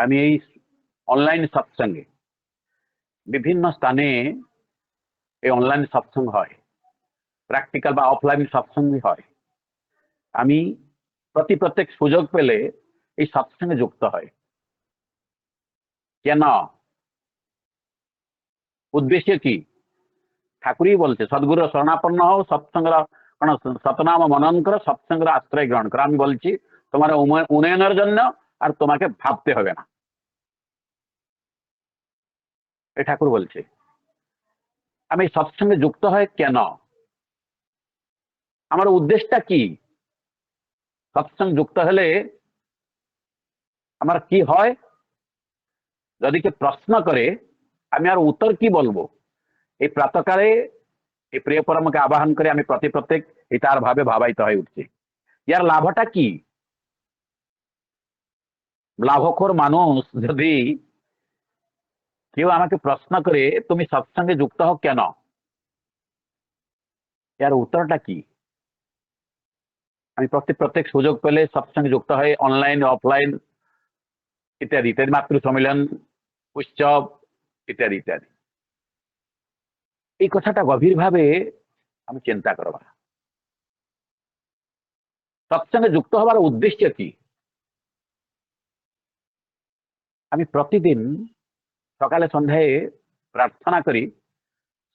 আমি এই অনলাইন সৎসঙ্গে বিভিন্ন স্থানে এই অনলাইন সৎসঙ্গ হয়। প্র্যাকটিক্যাল বা অফলাইন সৎসঙ্গ হয়। আমি প্রতি প্রত্যেক সুযোগ পেলে এই সৎসঙ্গে যুক্ত হয়। কেন? উদ্দেশ্য কি? ঠাকুরই বলছে, সদ্গুরু শরণাপন্ন হও, সৎসঙ্গের কোন সতনাম মনন করো, সৎসঙ্গের আশ্রয় গ্রহণ করো। আমি বলছি, তোমার উন্নয়নের জন্য আর তোমাকে ভাবতে হবে না। এ ঠাকুর বলছে, আমি সৎসঙ্গে যুক্ত হয় কেন? আমার উদ্দেশ্যটা কি? সৎসঙ্গ যুক্ত হলে আমার কি হয়? যদি কে প্রশ্ন করে, আমি আর উত্তর কি বলব? এই প্রাতকালে এই প্রিয় পরমকে আবাহন করে আমি প্রতি প্রত্যেক এই তার ভাবে ভাবাইত হয়ে উঠছি। ইয়ার লাভটা কি? লাভখোর মানুষ যদি কেউ আমাকে প্রশ্ন করে, তুমি সৎসঙ্গে যুক্ত হও কেন? এর উত্তরটা কি? আমি প্রত্যেক প্রত্যেক সুযোগ পেলে সৎসঙ্গে যুক্ত হয়ে অনলাইন অফলাইন ইত্যাদি ইত্যাদি মাতৃ সম্মেলন উৎসব, ইত্যাদি ইত্যাদি। এই কথাটা গভীরভাবে আমি চিন্তা করবা সৎসঙ্গে যুক্ত হবার উদ্দেশ্য কি? আমি প্রতিদিন সকালে সন্ধ্যায় প্রার্থনা করি,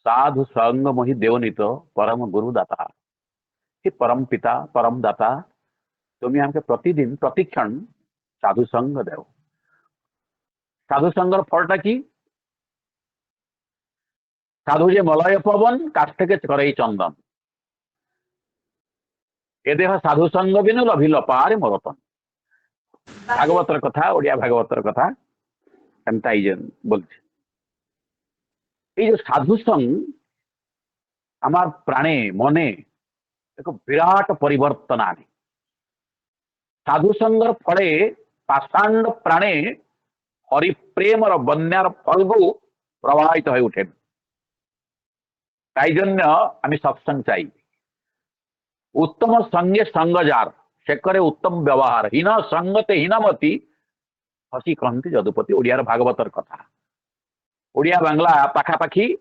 সাধু সঙ্গ মহি দেওনিত পরম গুরু দাতা হে পরম পিতা, পরম দাতা, তুমি আমাকে প্রতিদিন প্রতিক্ষণ সাধু সঙ্গ দেও। সাধু সঙ্গর ফলটা কি? সাধু যে মলয় পবন, কাছ থেকে করে এই চন্দন। এ দেহ সাধু সঙ্গ বিনু লভিল পারে মরতন। ভাগবতর কথা, ওড়িয়া ভাগবতর কথা। আমি তাই যে বলছি এই যে সাধু সঙ্গ আমার প্রাণে মনে ଏକ ବିରାଟ ପରିବର୍ତ୍ତନ ଆଣେ ସାଧୁ ସଙ୍ଗର ଫଳେ ପାଷାଣ୍ଡ ପ୍ରାଣେ হরিপ্রেমর বন্যার ফলগু প্রবাহিত হয়ে ওঠেন তাই জন্য আমি সৎসঙ্গ চাই উত্তম সঙ্গে সঙ্গ যার সে করে উত্তম ব্যবহার হীন সঙ্গতে হীনমতি হসি কহନ୍ତି যদুপতি, ওড়িয়ার ভাগবতর কথা। ওড়িয়া বাংলা পাখাপাখি,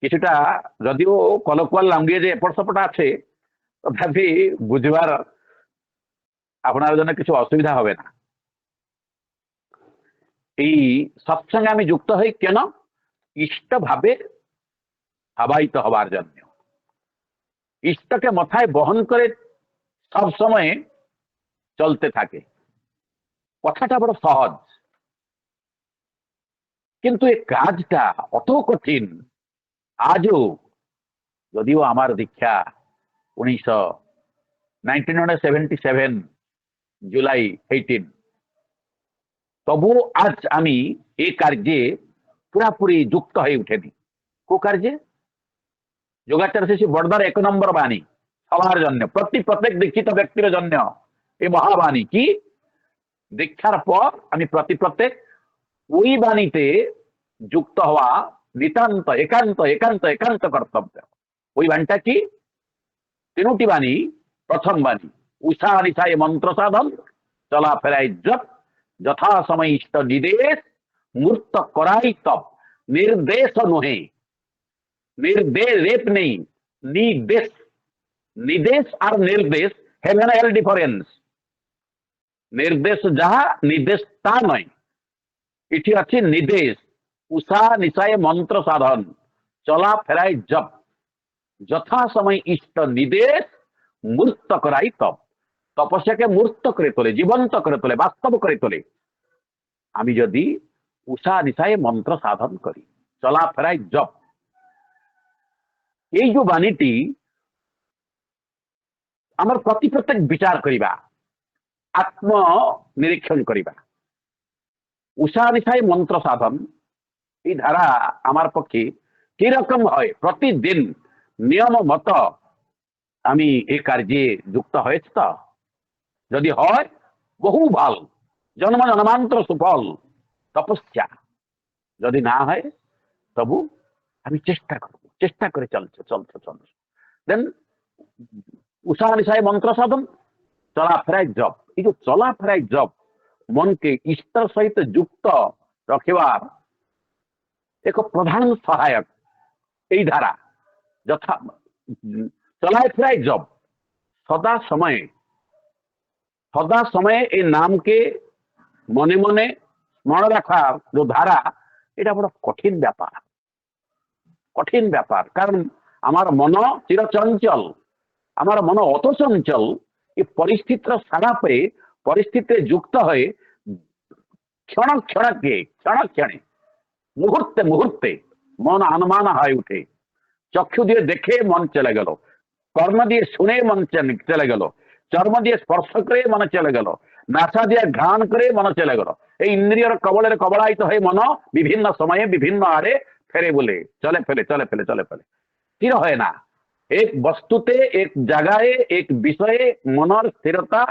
কিছুটা যদিও কলকুয়াল লাঙ্গুয়েজ এপট সেপট আছে, তথাপি বুঝবার আপনার জন্য কিছু অসুবিধা হবে না। এই সৎসঙ্গে আমি যুক্ত হই কেন? ইষ্ট ভাবে ভাবায়িত হবার জন্য। ইষ্টকে মাথায় বহন করে সব সময় চলতে থাকে। কথাটা বড় সহজ। কিন্তু এই কাজটা অত কঠিন। আজও যদিও আমার দীক্ষা উনিশশো nineteen seventy seven July eighteen তবু আজ আমি এই কার্যে পুরাপুরি যুক্ত হয়ে উঠেনি। কো কার্যে? যোগাচার শেষে বড়দার এক নম্বর বাণী, সবার জন্য, প্রতি প্রত্যেক দীক্ষিত ব্যক্তির জন্য। এই মহাবাণী, কি? দীক্ষার পর আমি প্রতি প্রত্যেক ওই বাণীতে যুক্ত হওয়া নিতান্ত একান্ত একান্ত একান্ত কর্তব্য ওই বাণীটা কি তিনটি বাণী প্রথম বাণী উষা নিশায় মন্ত্র সাধন চলাফেরায় জপ যথা সময় ইষ্ট নির্দেশ মূর্ত করাই তপ নির্দেশ নহে নির্দেশ রেপ নেই নির্দেশ নির্দেশ আর নির্দেশ হেভেন এল ডিফারেন্স নির্দেশ যাহা নির্দেশ তা নয় এটি আছে নির্দেশ উষা নিশায় মন্ত্র সাধন চলা ফেরাই জপ যথা সময় ইষ্ট নির্দেশ মূর্ত করাই তপ তপস্যাকে মূর্ত করে তোলে জীবন্ত করে তোলে বাস্তব করে তোলে আমি যদি উষা নিশায় মন্ত্র সাধন করি চলা ফেরাই জপ এই যে বাণীটি আমার প্রতি প্রত্যেক বিচার করিবা আত্ম নিরীক্ষণ করিবা। উষা নিশায় মন্ত্র সাধন, এই ধারা আমার পক্ষে কীরকম হয়? প্রতিদিন নিয়ম মত আমি এই কার্যে যুক্ত হয়েছি তো। যদি হয়, বহু ভালো। জন্ম জন্মান্তর সুফল, তপস্যা। যদি না হয়, তবু আমি চেষ্টা করব, চেষ্টা করে চলছে চলছে চলছে। দেন উষা নিশায় মন্ত্র সাধন চলাফেরায় জব এই যে চলাফেরায় জব ମନକେ ଈଶ୍ୱର ସହିତ ଯୁକ୍ତ ରଖିବାର ଏକ ପ୍ରଧାନ ସହାୟକ এই ধারা যথা চলায় ফেরায় জব সদা সময়ে সদা সময়ে এই নামকে মনে মনে স্মরণ রাখার যে ধারা এটা বড় কঠিন ব্যাপার কঠিন ব্যাপার কারণ আমার মন চিরচঞ্চল আমার মন অত চঞ্চল এই পরিস্থিতির সাড়া পেয়ে, পরিস্থিতিতে যুক্ত হয়ে ক্ষণ ক্ষণকে, ক্ষণ ক্ষণে, মুহূর্তে মুহূর্তে মন আনমান হয়ে উঠে। চক্ষু দিয়ে দেখে মন চলে গেল। কর্ম দিয়ে শুনে মন চলে- গেল। চর্ম দিয়ে স্পর্শ করে মনে চলে গেল। নাসা দিয়ে ঘ্রাণ করে মনে চলে গেল। এই ইন্দ্রিয়র কবলের কবলায়িত হয়ে মন বিভিন্ন সময়ে, বিভিন্ন আড়ে ফেরে বলে, চলে ফেলে চলে ফেলে চলে ফেলে। স্থির হয় না। एक वस्तु ते एक जगह एक বিষয়ে মনের স্থিরতা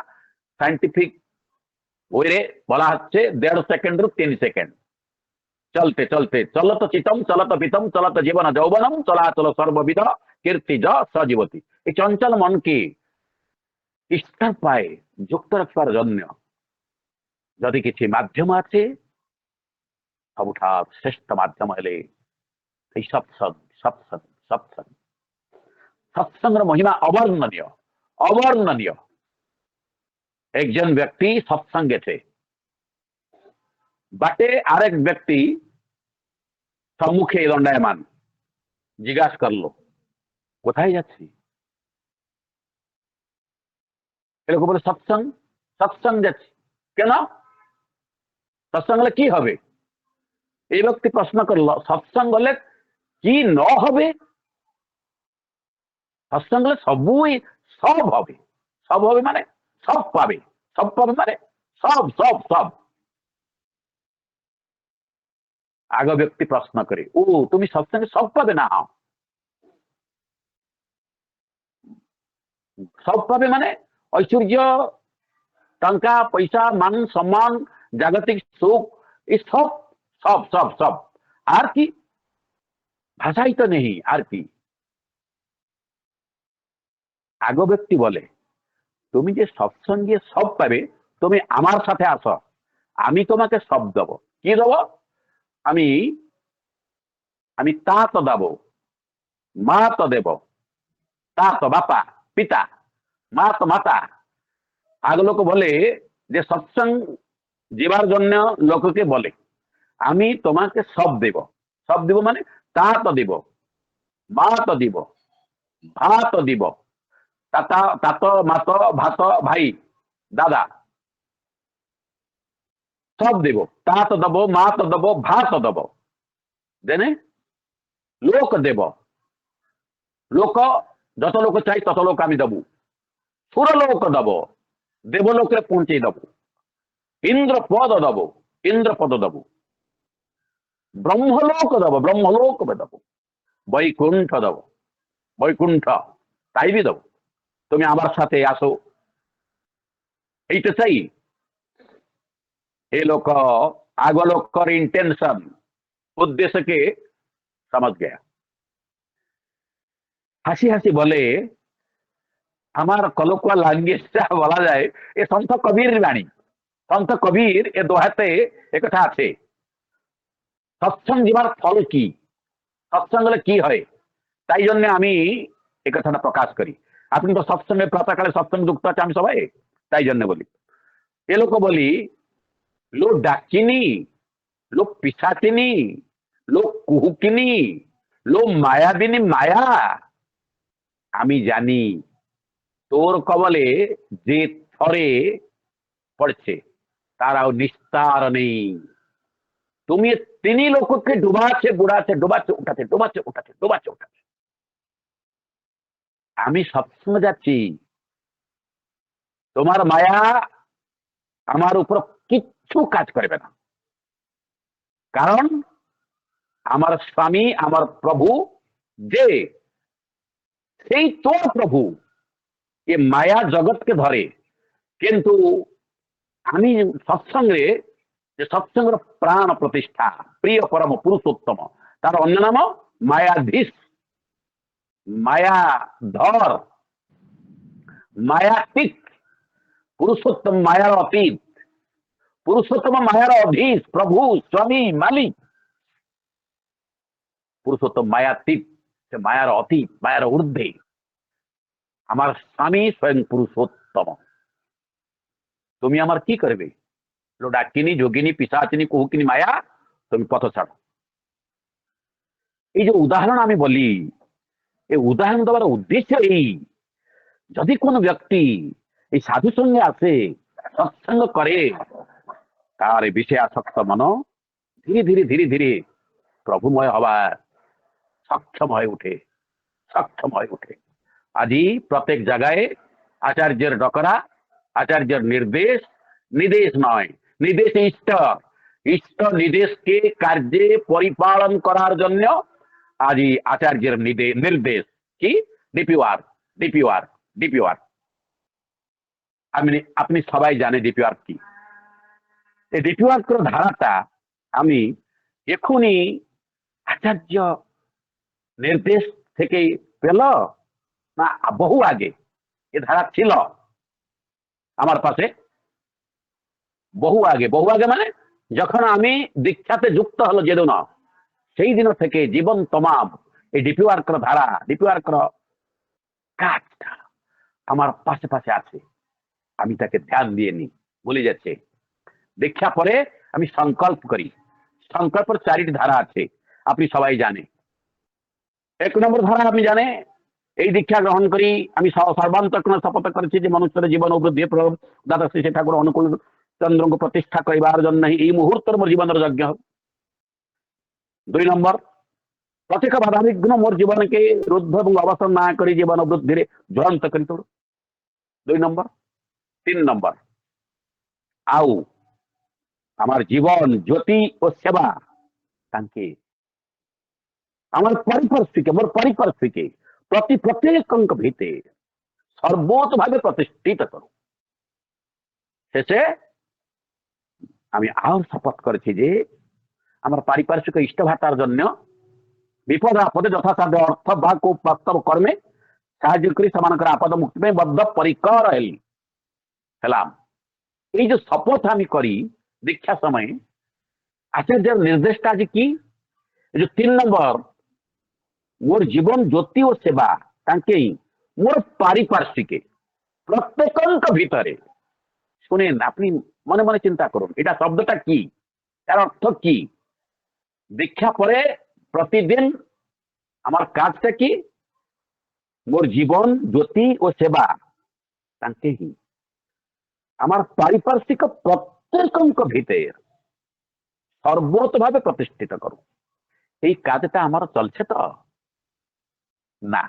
সায়েন্টিফিক ওইরে বলা হচ্ছে দেড় সেকেন্ড রু তিন সেকেন্ড চলতে চলতে চলত চিতম চলত পিতম চলত জীবন যৌবনম চলাচল সর্ববিধ কীর্তি জ সজীবতী এই চঞ্চল মনকে স্থির পায়ে যুক্ত রাখবার জন্য যদি কিছু মাধ্যম আছে সবুঠার শ্রেষ্ঠ মাধ্যম হলে এই সব সব সব সৎসঙ্গের মহিমা অবর্ণনীয় অবর্ণনীয় একজন ব্যক্তি সৎসঙ্গেছে বাটে আরেক ব্যক্তি সম্মুখে দণ্ডায়মান জিজ্ঞাসা করল কোথায় যাচ্ছি এরকম বলে সৎসঙ্গ সৎসঙ্গ যাচ্ছি কেন সৎসঙ্গ হলে কি হবে এই ব্যক্তি প্রশ্ন করল সৎসঙ্গ হলে কি ন হবে সৎসঙ্গ সবই সব হবে। সব হবে মানে সব পাবে। সব পাবে মানে সব সব সব। আগ ব্যক্তি প্রশ্ন করে, ও, তুমি সৎসঙ্গে সব পাবে না। সব পাবে মানে ঐশ্বর্য টঙ্কা পয়সা, মান, সম্মান, জাগতিক সুখ, এই সব সব সব সব। আর কি? ভাষাই তো নেই, আর কি? আগ ব্যক্তি বলে, তুমি যে সৎসঙ্গে সব পাবে, তুমি আমার সাথে আসো। আমি তোমাকে সব দেব। কি দেব? আমি আমি তা তো দেব। মা তো দেব। তা তো বাপা, পিতা মা তো মাতা। আগ লোক বলে যে সৎসঙ্গ যাবার জন্য লোককে বলে, আমি তোমাকে সব দেব। সব দিব মানে তা তো দিব মা তো দিব, ভাত দিব। তাতা মাত ভাত ভাই, দাদা। সব দেব। তা দেব মা দেব, ভাত দেব। দেনে? লোক দেব। লোক, যত লোক চাই তত লোক আমি দেবো। সুর লোক দেব। দেবলোকে পৌঁছে দেব। ইন্দ্র পদ দেব। ইন্দ্র পদ দেব। ব্রহ্মলোক দেব। ব্রহ্মলোক দেব। বৈকুণ্ঠ দেব। বৈকুণ্ঠ। তাই বি দেব। তুমি আমার সাথে আসো। এইটা চাই। এ লোক આગળ ইন্টেনশন উদ্দেশ্যকে সমাজ કે হাসি হাসি বলে, আমার কলকুয়া ল্যাঙ্গুয়েজটা বলা যায়, এ সন্ত কবির বাণী। সন্ত কবির এ দোহাতে একথা আছে। সৎসঙ্গ জীবার ফল কি? সৎসঙ্গ কি হয়? তাই জন্য আমি এ কথাটা প্রকাশ করি। আপনি তো সৎসঙ্গে প্রাতকালে সৎসঙ্গ যুক্ত আছে আমি সবাই তাই জন্য বলি। এ লোক বলি, লোক ডাকিনি, লোক পিসাচিনি, লোক কুহুকিনি, লোক মায়াবিনী মায়া। আমি জানি তোর কবলে যে থরে পড়ছে, তারাও নিস্তার নেই। তুমি তিনি লোককে ডুবাচ্ছে, বুড়াচ্ছে ডুবাচ্ছে, উঠাচ্ছে ডুবাচ্ছে উঠাচ্ছে ডুবাচ্ছে, উঠাচ্ছে। আমি সবসময় যাচ্ছি। তোমার মায়া আমার উপর কিচ্ছু কাজ করবে না। কারণ আমার স্বামী, আমার প্রভু যে, সেই তোর প্রভু। এ মায়া জগৎকে ধরে। কিন্তু আমি সৎসঙ্গে, যে সৎসঙ্গের প্রাণ প্রতিষ্ঠা, প্রিয় পরম পুরুষোত্তম, তার অন্য নাম মায়াধীশ। মায়া ধর মায়াতীত পুরুষোত্তম মায়ার অতীত পুরুষোত্তম মায়ার অধীশ প্রভু স্বামী মালিক পুরুষোত্তম মায়াতীত সে মায়ার অতীত মায়ার ঊর্ধ্বে আমার স্বামী স্বয়ং পুরুষোত্তম তুমি আমার কি করবে বলল, ডাকিনী যোগিনী পিসাচিনী কুহুকিনী মায়া তুমি পথ ছাড়ো এই যে উদাহরণ আমি বলি এই উদাহরণ দেওয়ার উদ্দেশ্য এই। যদি কোনো ব্যক্তি এই সাধু সঙ্গে আসে সৎসঙ্গ করে, তার বিষয়ে আসক্ত মন ধীরে ধীরে ধীরে ধীরে প্রভুময় হবার সক্ষম হয়ে উঠে সক্ষম হয়ে উঠে আজই প্রত্যেক জায়গায় আচার্যের ডকরা, আচার্যের নির্দেশ নির্দেশ নয়, নির্দেশ ইষ্ট। ইষ্ট নির্দেশকে কার্যে পরিপালন করার জন্য আজই আচার্যের নির্দেশ কি? ডিপিওয়ার ডিপিওয়ার ডিপিওয়ার আপনি আপনি সবাই জানে ডিপিওয়ার কি? এই ডিপিওয়ার ধারাটা আমি এখনই আচার্য নির্দেশ থেকে পেল না বহু আগে? এ ধারা ছিল। আমার পাশে বহু আগে। বহু আগে মানে? যখন আমি দীক্ষাতে যুক্ত হলো যেদিন সেই দিন থেকে জীবন তমাম, এই ডিপিওয়ার্কর ধারা ডিপিওয়ার্কর কাজটা আমার পাশে পাশে আছে। আমি তাকে ধ্যান দিয়ে নি বলে যাচ্ছে, দীক্ষা পরে আমি সংকল্প করি। সংকল্পের চারিটি ধারা আছে, আপনি সবাই জানে। এক নম্বর ধারা আপনি জানে, এই দীক্ষা গ্রহণ করি, আমি সর্বান্ত শপথ করেছি যে মনুষ্যের জীবন উপলব্ধি দাদা শ্রী ঠাকুর অনুকূল চন্দ্রকে প্রতিষ্ঠা করিবার জন্য এই মুহূর্তের মোট জীবনের যজ্ঞ। হবে দুই নম্বর প্রত্যেক বাধাবিঘ্ন মোর জীবনকে রুদ্ধ এবং অবসর না করে জীবন বৃদ্ধিরে জ্বলন্ত করে তোল দুই নম্বর, তিন নম্বর, আউ, আমার জীবন, জ্যোতি ও সেবা তাকে আমার পারিপার্শ্বিকে, মোর পারিপার্শ্বিকে প্রতি প্রত্যেকଙ୍କ ভিতে সর্বোত ভাবে প্রতিষ্ঠিত করো। শেষে আমি আর শপথ করেছি যে আমার পারিপার্শ্বিক ইষ্ট ভাতার জন্য বিপদ আপদে যথাসাধ্য অর্থ বা কোপ কর্মে সাহায্য করি সেমানকর আপদ মুক্তি পাই বদ্ধ পরিকর হেলি হেলাম। এই যে শপথ আমি করি দীক্ষা সময়ে আচার্য নির্দেশটা আজ কি? এই যে তিন নম্বর, মোর জীবন জ্যোতি ও সেবা তাকে মোর পারিপার্শ্বিকে প্রত্যেক ভিতরে। শুনেন, আপনি মনে মনে চিন্তা করুন, এটা শব্দটা কি? তার অর্থ কি? দীক্ষা পরে প্রতিদিন আমার কাজটা কি? মোর জীবন, জ্যোতি ও সেবা। তাকে হি আমার পারিপার্শ্বিক প্রত্যেকଙ୍କ ভিতরে সর্বোত ভাবে প্রতিষ্ঠিত করুন এই কাজটা আমার চলছে তো? না।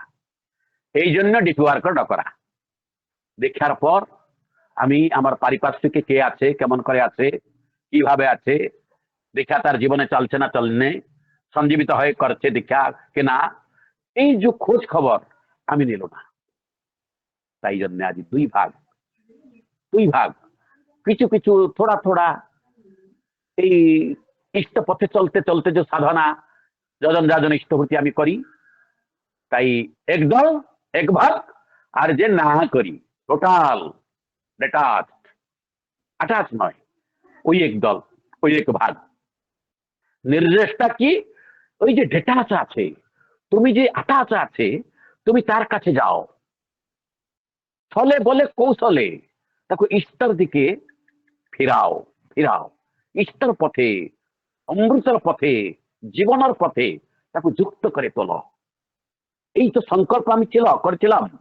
এই জন্য ডিপি ওয়ার্কার ডকরা। দেখার পর আমি আমার পারিপার্শ্বিকে কে আছে, কেমন করে আছে, কীভাবে আছে দীক্ষা তার জীবনে চলছে না চলনে সঞ্জীবিত হয়ে করছে দীক্ষা কি না এই যে খোঁজ খবর আমি নিল না তাই জন্য আজ দুই ভাগ দুই ভাগ কিছু কিছু থোড়া থোড়া এই ইষ্ট পথে চলতে চলতে যে সাধনা যজন যাজন ইষ্টভূতি আমি করি তাই একদল এক ভাগ আর যে না করি টোটাল ডেটাচ আটাচ নয় ওই এক দল ওই এক ভাগ নির্দেশটা কি? ওই যে ডেটাচ আছে তুমি যে আটাচ আছে তুমি তার কাছে যাও। ছলে বলে কৌশলে। তাকে ইষ্টর দিকে ফিরাও ফিরাও। ইষ্টর পথে, অমৃতের পথে, জীবনের পথে তাকে যুক্ত করে তোলো। এই তো সংকল্প আমি ছিল, করেছিলাম।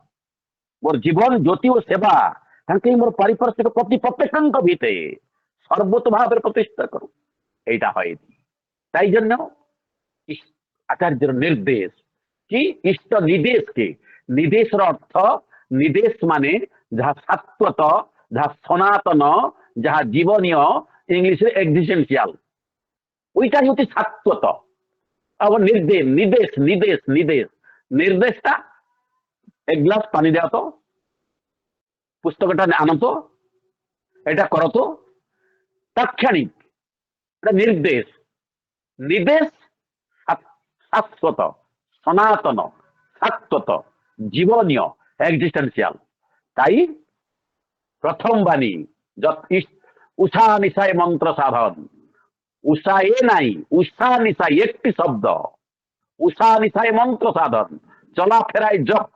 মোর জীবন, জ্যোতি ও সেবা, তাকে মোর পারিপার্শ্বিক প্রতি প্রত্যেকଙ୍କ ভিতে সর্বত ভাবের প্রতিষ্ঠা করো এইটা হয়নি। তাই জন্য আচার্যের নির্দেশ। কি? ইষ্ট নির্দেশকে নির্দেশের অর্থ নির্দেশ মানে যাহা শাশ্বত যাহা সনাতন, যাহা জীবনীয়, ইংলিশে এক্সিস্টেন্সিয়াল ওইটাই হচ্ছে শাশ্বত আবার নির্দেশ নির্দেশ নির্দেশ নির্দেশ নির্দেশটা এক গ্লাস পানি দেওয়া তো। পুস্তকটা আনো তো। এটা করো তাৎক্ষণিক। নির্দেশ। নির্দেশ শাশ্বত সনাতন শাশ্বত জীবনীয় এক্সিস্টেন্সিয়াল তাই প্রথম বাণী উষা নিশায় মন্ত্র সাধন। উষা এ নাই, উষা নিশা একটি শব্দ। উষা নিশায় মন্ত্র সাধন। চলা ফেরায় জপ।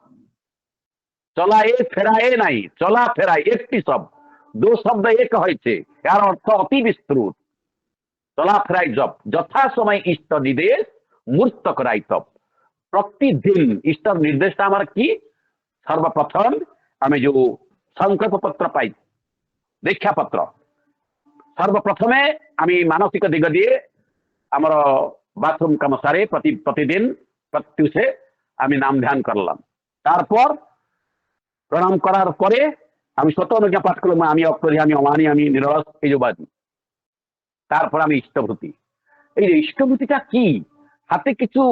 চলা এ ফেরা এ নাই, চলা ফেরায় একটি শব্দ। দু শব্দ এক হয়েছে, এর অর্থ অতি বিস্তৃত। চলাফেরায় জপ। যথা সময় ইষ্ট নির্দেশ মূর্ত করাই তপ। প্রতিদিন ইষ্ট নির্দেশটা আমার কি? সর্বপ্রথম আমি ଯୋଉ সংকল্প পত্র পাই, দীক্ষা পত্র সর্বপ্রথমে আমি মানসিক দিগ দিয়ে আমার বাথরুম কাম সারে প্রতি প্রতিদিন প্রত্যুষে আমি নাম ধ্যান করলাম তারপর প্রণাম করার পরে আমি শত অনুজ্ঞা পাঠ করলাম আমি অক্ষরী আমি অমানি, আমি নিরস এই যে বাদী তারপর আমি ইষ্টভূতি। এই ইষ্টভূতিটা কি? হাতে কিছু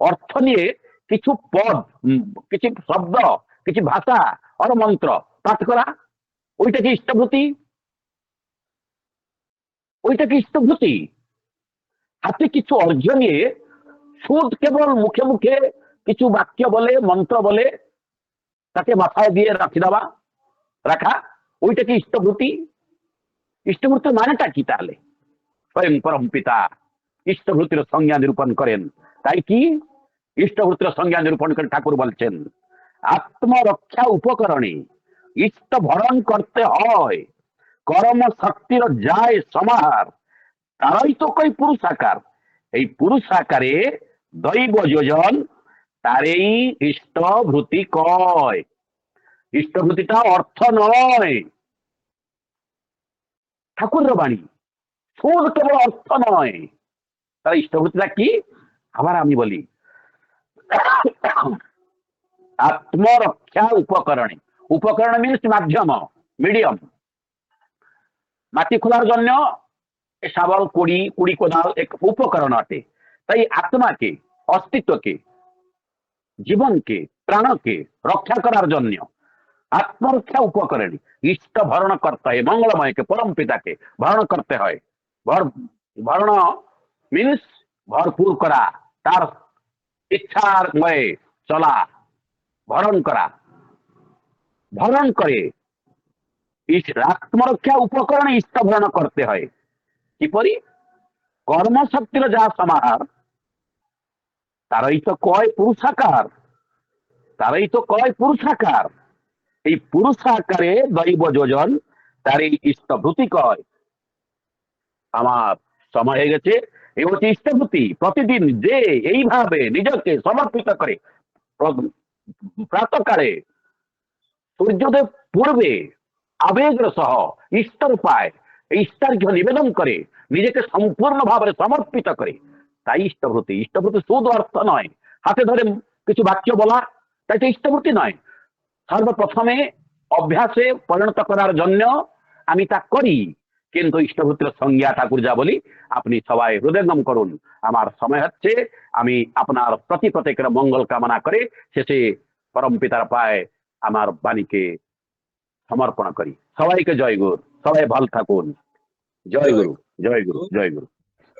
অর্থ নিয়ে কিছু পদ কিছু শব্দ, কিছু ভাষা, অর মন্ত্র, পাঠ করা, ওইটা কি ইষ্টভূতি? ওইটা কি ইষ্টভূতি? হাতে কিছু অর্ঘ্য নিয়ে সুদ কেবল মুখে মুখে কিছু বাক্য বলে, মন্ত্র বলে, তাকে মাথায় দিয়ে রাখি দেওয়া, রাখা, ওইটা কি ইষ্টভূতি? ইষ্টভূতির মানেটা কি তাহলে? স্বয়ং পরম পিতা ইষ্টভূতির সংজ্ঞা নিরূপণ করেন। তাই কি? ইষ্টভূতির সংজ্ঞা নিরূপণ করে ঠাকুর বলছেন, আত্মরক্ষা উপকরণে ইষ্ট ভরণ করতে হয়, কর্ম শক্তির যায় সমাহার, তারাই তো কই পুরুষাকার এই পুরুষাকারে দৈব যোজন, তারেই ইষ্টভূতি কয়। ইষ্টভূতিটা অর্থ নয়। ঠাকুরের বাণী। সুদ কেবল অর্থ নয়। তাহলে ইষ্টভূতিটা কি? আবার আমি বলি। আত্মরক্ষা উপকরণে। উপকরণ মিনস মাধ্যম মিডিয়াম মাটি খোলার জন্য শাবল, কুড়ি কুড়ি কোদাল এক উপকরণ অটে। তাই আত্মাকে, অস্তিত্বকে, জীবনকে, প্রাণকে রক্ষা করার জন্য আত্মরক্ষা উপকরণী ইষ্ট ভরণ করতে হয় মঙ্গলময়কে পরম পিতাকে ভরণ করতে হয়। ভরণ মিনস ভরপুর করা, তার ইচ্ছার ময়ে চলা, ভরণ করা। ভরণ করে আত্মরক্ষা উপকরণে ইষ্ট ভরণ করতে হয়। কিপরি? কর্মশক্তির যা সমাহার, তারাই তো কয় পুরুষাকার, তারাই তো কয় পুরুষাকার। এই পুরুষাকারে দৈব যোজন তার এই ইষ্টভূতি কয়। আমার সময় হয়ে গেছে। এই হচ্ছে ইষ্টভূতি। প্রতিদিন যে এইভাবে নিজকে সমর্পিত করে প্রাতকালে সূর্যোদয় পূর্বে আবেগের সহ ইষ্টর পায় ইষ্টার্ঘ্য নিবেদন করে, নিজেকে সম্পূর্ণ ভাবে সমর্পিত করে। তাই ইষ্টভূতি। ইষ্টভূতি শুধু অর্থ নয়। হাতে ধরে কিছু বাক্য বলা, তাই তো ইষ্টভূতি নয়। সর্বপ্রথমে অভ্যাসে পরিণত করার জন্য আমি তা করি। কিন্তু ইষ্টভূতির সংজ্ঞা ঠাকুর যা বলি, আপনি সবাই হৃদয়ঙ্গম করুন। আমার সময় হচ্ছে, আমি আপনার প্রতি প্রত্যেকের মঙ্গল কামনা করে শেষে পরম পিতার পায় আমার বাণীকে সমর্পণ করি। সবাইকে জয় গুরু, সবাই ভালো থাকুন। জয় গুরু জয় গুরু জয় গুরু।